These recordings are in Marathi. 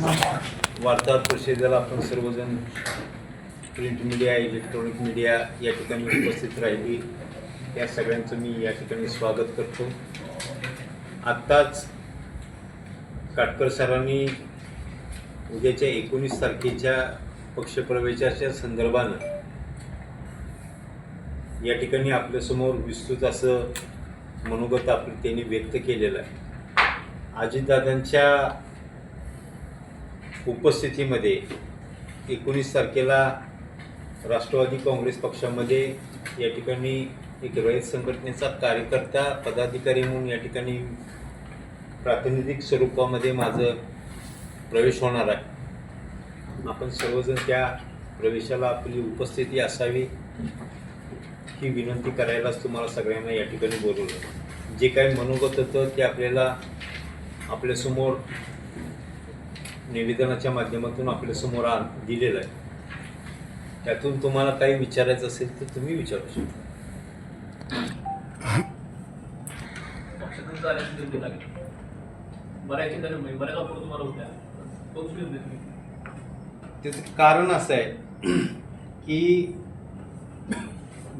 वार्ताहर परिषदेला आपण सर्वजण प्रिंट मीडिया इलेक्ट्रॉनिक मीडिया या ठिकाणी उपस्थित राहिली. या सगळ्यांचं मी या ठिकाणी स्वागत करतो. आत्ताच काटकर सरांनी उद्याच्या एकोणीस तारखेच्या पक्षप्रवेशाच्या संदर्भानं या ठिकाणी आपल्यासमोर विस्तृत असं मनोगत आपलं त्यांनी व्यक्त केलेलं आहे. अजितदादांच्या उपस्थितीमध्ये एकोणीस तारखेला राष्ट्रवादी काँग्रेस पक्षामध्ये या ठिकाणी एक रयत संघटनेचा कार्यकर्ता पदाधिकारी म्हणून या ठिकाणी प्रातिनिधिक स्वरूपामध्ये माझं प्रवेश होणार आहे. आपण सर्वजण त्या प्रवेशाला आपली उपस्थिती असावी ही विनंती करायलाच तुम्हाला सगळ्यांना या ठिकाणी बोलवलं. जे काही मनोगत होतं ते आपल्याला आपल्यासमोर निवेदनाच्या माध्यमातून आपल्यासमोर आ दिलेलं आहे. त्यातून तुम्हाला काही विचारायचं असेल तर तुम्ही विचारू शकता. म्हणजे त्याचं कारण असं आहे की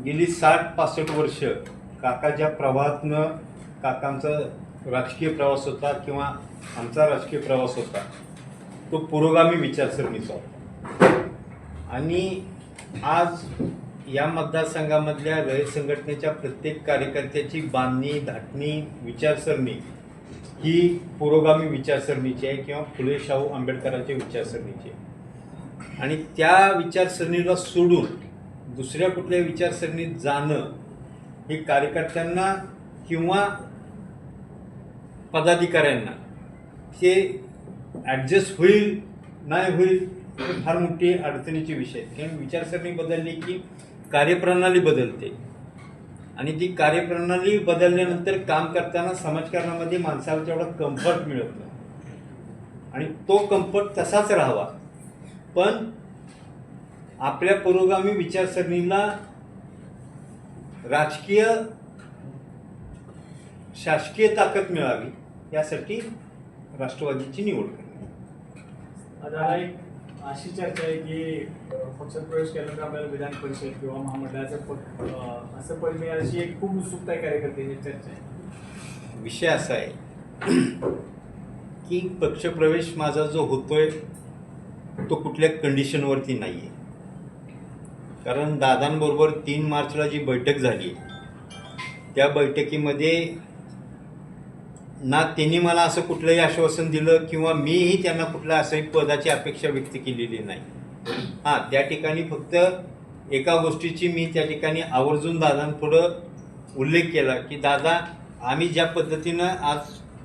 गेली साठ पासष्ट वर्ष काका ज्या प्रवाहातनं काकांचा राजकीय प्रवास होता किंवा आमचा राजकीय प्रवास होता. तो पुरोगामी विचारसरणीचा होता. आणि आज या मतदारसंघामधल्या रयत संघटनेच्या प्रत्येक कार्यकर्त्याची बांधणी धाटणी विचारसरणी ही पुरोगामी विचारसरणीची आहे किंवा फुले शाहू आंबेडकरांच्या विचारसरणीची आहे. आणि त्या विचारसरणीला सोडून दुसऱ्या कुठल्या विचारसरणीत जाणं हे कार्यकर्त्यांना किंवा पदाधिकाऱ्यांना ते ॲडजस्ट होईल नाही होईल हे फार मोठी अडचणीचे विषय आहेत. कारण विचारसरणी बदलली की कार्यप्रणाली बदलते. आणि ती कार्यप्रणाली बदलल्यानंतर काम करताना समाजकारणामध्ये माणसाला तेवढा कम्फर्ट मिळत. नाही आणि तो कम्फर्ट तसाच राहावा. पण आपल्या पुरोगामी विचारसरणीला राजकीय शासकीय ताकद मिळावी यासाठी राष्ट्रवादीची निवड करणे एक अशी चर्चा आहे की पक्षात प्रवेश केल्यानंतर आपल्याला विधान परिषद किंवा महामंडळाचं पद असं पद मिळेल अशी एक खूप उत्सुकता आहे कार्यकर्त्यांची चर्चा आहे. विषय असा आहे की पक्षप्रवेश माझा जो होतोय तो कुठल्या कंडिशनवरती नाही आहे कारण दादांबरोबर तीन मार्चला जी बैठक झाली त्या बैठकीमध्ये ना त्यांनी मला असं कुठलंही आश्वासन दिलं किंवा मीही त्यांना कुठल्या असंही पदाची अपेक्षा व्यक्त केलेली नाही. हां त्या ठिकाणी फक्त एका गोष्टीची मी त्या ठिकाणी आवर्जून दादांपुढं उल्लेख केला की दादा आम्ही ज्या पद्धतीनं आज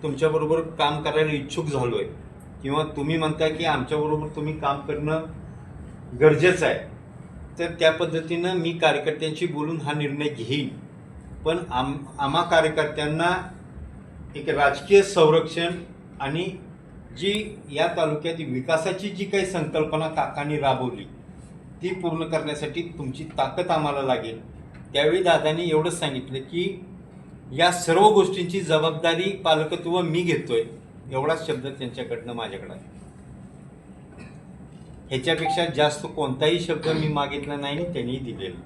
तुमच्याबरोबर काम करायला इच्छुक झालो आहे किंवा तुम्ही म्हणता की आमच्याबरोबर तुम्ही काम करणं गरजेचं आहे तर त्या पद्धतीनं मी कार्यकर्त्यांशी बोलून हा निर्णय घेईन. पण आम आम्हा कार्यकर्त्यांना एक राजकीय संरक्षण आणि जी या तालुक्यात विकासाची जी काही संकल्पना काकांनी राबवली ती पूर्ण करण्यासाठी तुमची ताकद आम्हाला लागेल. त्यावेळी दादांनी एवढंच सांगितलं की या सर्व गोष्टींची जबाबदारी पालकत्व मी घेतोय एवढाच शब्द त्यांच्याकडनं माझ्याकडं ह्याच्यापेक्षा जास्त कोणताही शब्द मी मागितला नाही आणि त्यांनी दिलेला.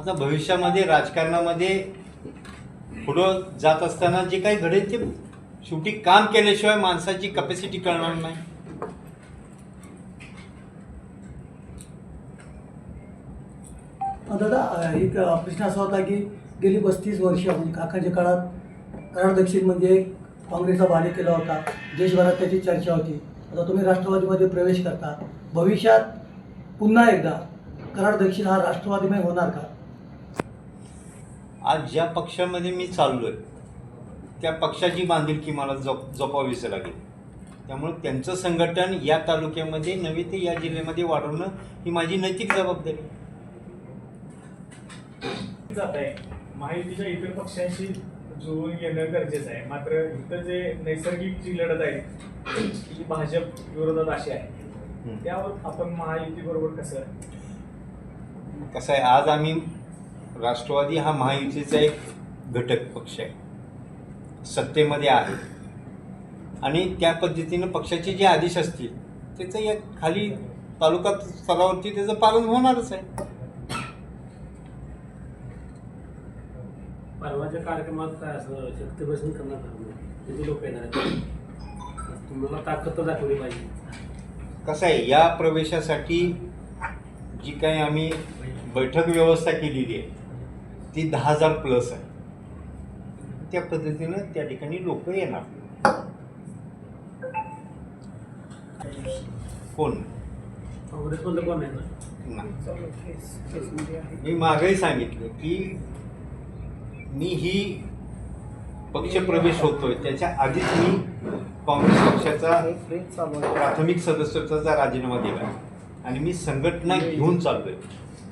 आता भविष्यामध्ये राजकारणामध्ये पुढं जात असताना जे काही घडेल ते शेवटी काम केल्याशिवाय माणसाची कपॅसिटी कळणार नाही. दादा एक प्रश्न असा होता की गेली पस्तीस वर्ष म्हणजे काकाच्या काळात कराड दक्षिण म्हणजे काँग्रेसचा बाधित केला होता. देशभरात त्याची चर्चा होती. आता तुम्ही राष्ट्रवादीमध्ये प्रवेश करता. भविष्यात पुन्हा एकदा कराड दक्षिण हा राष्ट्रवादीमय होणार का? आज ज्या पक्षामध्ये मी चाललोय त्या पक्षाची बांधिलकी मला जप जपावीच लागेल. त्यामुळे त्यांचं संघटन या तालुक्यामध्ये नव्हे ते या जिल्ह्यामध्ये वाढवणं ही माझी नैतिक जबाबदारी. आहे. जात आहे. इतर पक्षांशी जुळवून घेणं गरजेचं आहे. मात्र इथं जे नैसर्गिक जी लढत आहे ती भाजप विरोधात अशी आहे. त्यावर आपण महायुतीबरोबर कसं? कसं आहे? आज आम्ही राष्ट्रवादी हा महायुतीचा एक घटक पक्ष आहे. सत्तेमध्ये आहे. आणि त्या पद्धतीनं पक्षाचे जे आदेश असतील त्याचं या खाली तालुका स्तरावरती त्याचं पालन होणारच आहे. परवाच्या कार्यक्रमात काय असं शक्तीप्रदर्शन करणार ठरवलं किती लोक येणार आहेत? तुम्हाला ताकद तर दाखवली पाहिजे. कसं आहे या प्रवेशासाठी जी काही आम्ही बैठक व्यवस्था केलेली आहे ती दहा हजार प्लस आहे. त्या पद्धतीनं त्या ठिकाणी लोक येणार. कोण. मी मागेही सांगितलं की मी ही पक्षप्रवेश होतोय. त्याच्या आधीच मी काँग्रेस पक्षाचा प्राथमिक सदस्यत्वाचा राजीनामा दिला आणि मी संघटना घेऊन चाललोय.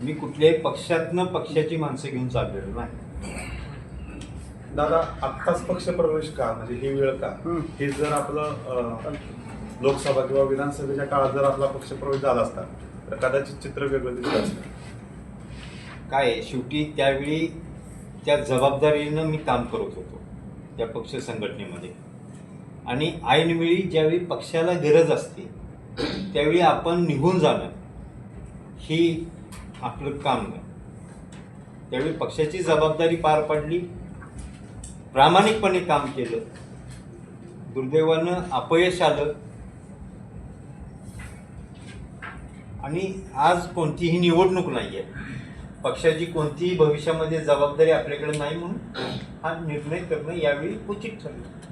मी कुठल्याही पक्षातनं पक्षाची माणसं घेऊन चाललेलो नाही. दादा आत्ताच पक्ष प्रवेश का? म्हणजे ही वेळ का? हे जर आपलं अं, लोकसभा किंवा विधानसभेच्या काळात जर आपला पक्ष प्रवेश झाला असता तर कदाचित चित्र वेगळं दिसलं असतं. काय आहे, शेवटी त्यावेळी त्या जबाबदारीनं मी काम करत होतो त्या पक्ष संघटनेमध्ये. आणि ऐनवेळी ज्यावेळी पक्षाला गरज असते त्यावेळी आपण निघून जाणं ही आपलं काम नाही. त्यावेळी पक्षाची जबाबदारी पार पाडली. प्रामाणिकपणे काम केलं. दुर्दैवानं अपयश आलं. आणि आज कोणतीही निवडणूक नाही आहे पक्षाची कोणतीही भविष्यामध्ये जबाबदारी आपल्याकडे नाही म्हणून हा निर्णय करणं यावेळी उचित ठरलं.